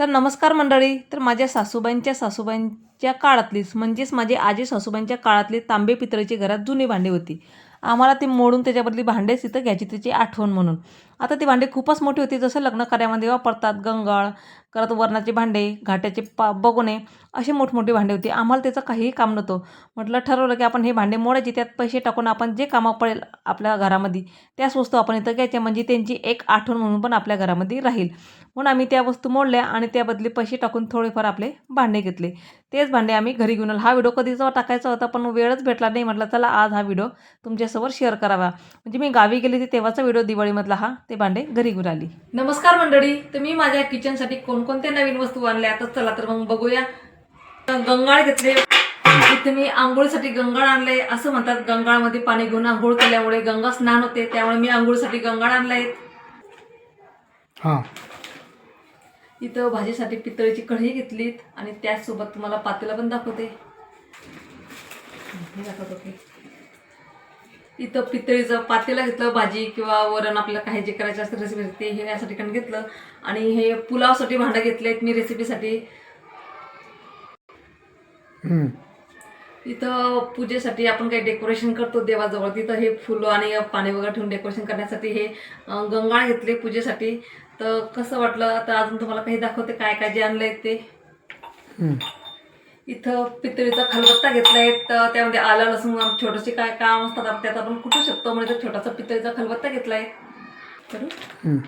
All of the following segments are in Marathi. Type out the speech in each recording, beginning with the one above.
तर नमस्कार मंडळी तर माझ्या सासूबाईंच्या सासूबाईंच्या काळातलीच म्हणजेच माझे आजी सासूबाईंच्या काळातली तांबे पितळेची घरात जुनी भांडी होती. आम्हाला ती मोडून त्याच्याबदली भांडेच तिथं घ्यायची त्याची आठवण म्हणून. आता ती भांडी खूपच मोठी होती जसं लग्न कार्यामध्ये वापरतात गंगाळ करत वरणाचे भांडे घाट्याचे पा बगोने अशी मोठमोठी भांडी होती. आम्हाला त्याचं काहीही काम नव्हतं. म्हटलं ठरवलं की आपण हे भांडे मोडायचे त्यात पैसे टाकून आपण जे कामं पडेल आपल्या घरामध्ये त्याच वस्तू आपण इथं घ्यायच्या म्हणजे त्यांची एक आठवण म्हणून पण आपल्या घरामध्ये राहील. म्हणून आम्ही त्या वस्तू मोडल्या आणि त्याबदली पैसे टाकून थोडेफार आपले भांडे घेतले. तेच भांडे आम्ही घरी घेऊन आलो. हा व्हिडिओ कधीचा टाकायचा होता पण वेळच भेटला नाही. म्हटलं चला आज हा व्हिडिओ तुमच्यासोबत शेअर करावा. म्हणजे मी गावी गेली ती तेव्हाचा व्हिडिओ दिवाळीमधला हा. ते भांडे घरी घेऊन आली. नमस्कार मंडळी तर मी माझ्या किचनसाठी कोणकोणत्या नवीन वस्तू आणल्या? आता चला तर मग बघूया. गंगाळ घेतले. इथे मी आंघोळीसाठी गंगाळ आणले असं म्हणतात गंगाळमध्ये पाणी घेऊन आंघोळ केल्यामुळे गंगा स्नान होते त्यामुळे मी आंघोळीसाठी गंगाळ आणले हां. इथं भाजीसाठी पितळीची कढई घेतलीत आणि त्याचसोबत तुम्हाला पातेला पण दाखवते. हे दाखवत होते इथं पितळीचं पातेलं घेतलं भाजी किंवा वरण आपल्याला काही जे करायचं असतं रेसिपी ते हे यासाठी ठिकाणी घेतलं. आणि हे पुलावसाठी भांडं घेतलेत मी रेसिपीसाठी. इथं पूजेसाठी आपण काही डेकोरेशन करतो देवाजवळ. तिथं हे फुलं आणि पाणी वगैरे ठेवून डेकोरेशन करण्यासाठी हे गंगाळ घेतले पूजेसाठी. तर कसं वाटलं? आता अजून तुम्हाला काही दाखवते काय काय जे आणलंय ते. इथं पितळीचा खलबत्ता घेतलाय तर त्यामध्ये आलं लसूण छोटेसे काय काम असतात आप- त्यात आपण कुटू शकतो? म्हणजे छोटासा पितळीचा खलबत्ता घेतलाय. करू? हम्म.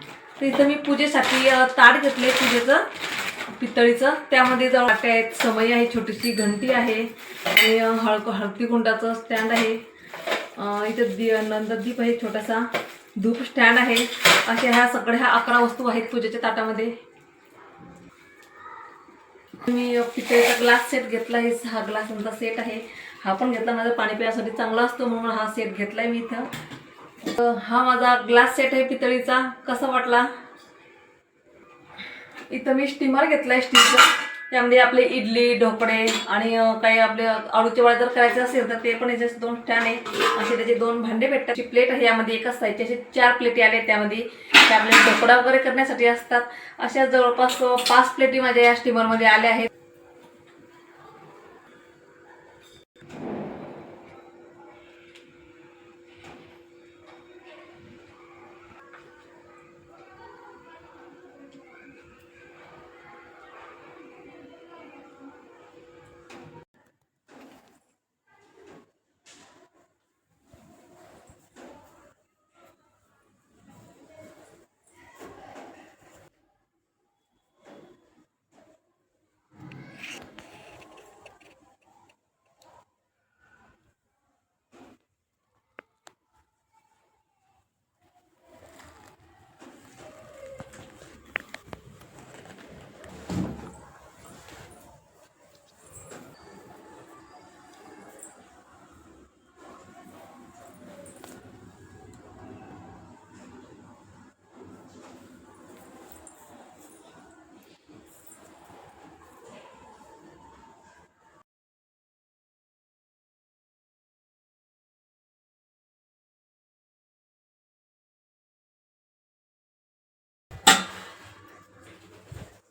तर इथं मी पूजेसाठी ताट घेतले पूजेचं पितळीचं. त्यामध्ये जवळ वाट्या आहेत समई आहे छोटीशी घंटी आहे आणि हळक हळदी कुंडाचं स्टँड आहे. इथं दि नंददीप आहे छोटासा. धूप स्टँड आहे. अशा ह्या सगळ्या ह्या अकरा वस्तू आहेत पूजेच्या ताटामध्ये. मी पितळीचा पितळेचा ग्लास सेट घेतला हे सहा ग्लासांचा सेट आहे. हा पण घेतला माझा पाणी पिण्यासाठी चांगला असतो म्हणून हा सेट घेतलाय मी इथं. हा माझा ग्लास सेट आहे पितळीचा. कसा वाटला? इथं मी स्टीमर घेतलाय स्टीमचा त्यामध्ये आपले इडली ढोकळे आणि काही आपले आळूचे वडे जर करायचे असेल तर ते पण याचे दोन स्टँड आहे असे त्याचे दोन भांडे भेटतात. प्लेट आहे यामध्ये एकाच साईजचे. असे चार प्लेटी आले त्यामध्ये. त्या आपल्याला ढोकळा वगैरे करण्यासाठी असतात. अशा जवळपास पाच प्लेटी माझ्या या स्टीमरमध्ये आल्या आहेत.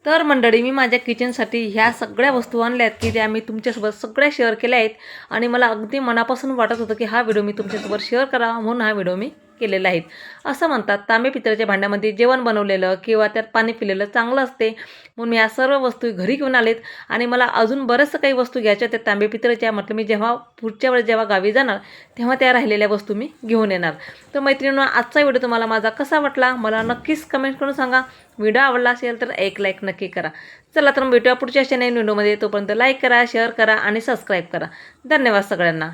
तर मंडळी मी माझ्या किचनसाठी ह्या सगळ्या वस्तू आणल्या आहेत की ज्या मी तुमच्यासोबत सगळ्या शेअर केल्या आहेत. आणि मला अगदी मनापासून वाटत होतं की हा व्हिडिओ मी तुमच्यासोबत शेअर करावा म्हणून हा व्हिडिओ मी केलेला आहेत. असं म्हणतात तांबे पितळेच्या भांड्यामध्ये जेवण बनवलेलं किंवा त्यात पाणी पिलेलं चांगलं असते. म्हणून मी या सर्व वस्तू घरी घेऊन आलेत आणि मला अजून बरंचसं काही वस्तू घ्यायच्या त्या तांबे पितळेच्या. म्हटलं मी जेव्हा पुढच्या वेळेस जेव्हा गावी जाणार तेव्हा त्या राहिलेल्या वस्तू मी घेऊन येणार. तर मैत्रिणींनो आजचा व्हिडिओ तुम्हाला माझा कसा वाटला मला नक्कीच कमेंट करून सांगा. व्हिडिओ आवडला असेल तर एक लाईक नक्की करा. चला तर मग भेटूया पुढच्या अशा नवीन व्हिडिओमध्ये. तोपर्यंत लाईक करा शेअर करा आणि सबस्क्राईब करा. धन्यवाद सगळ्यांना.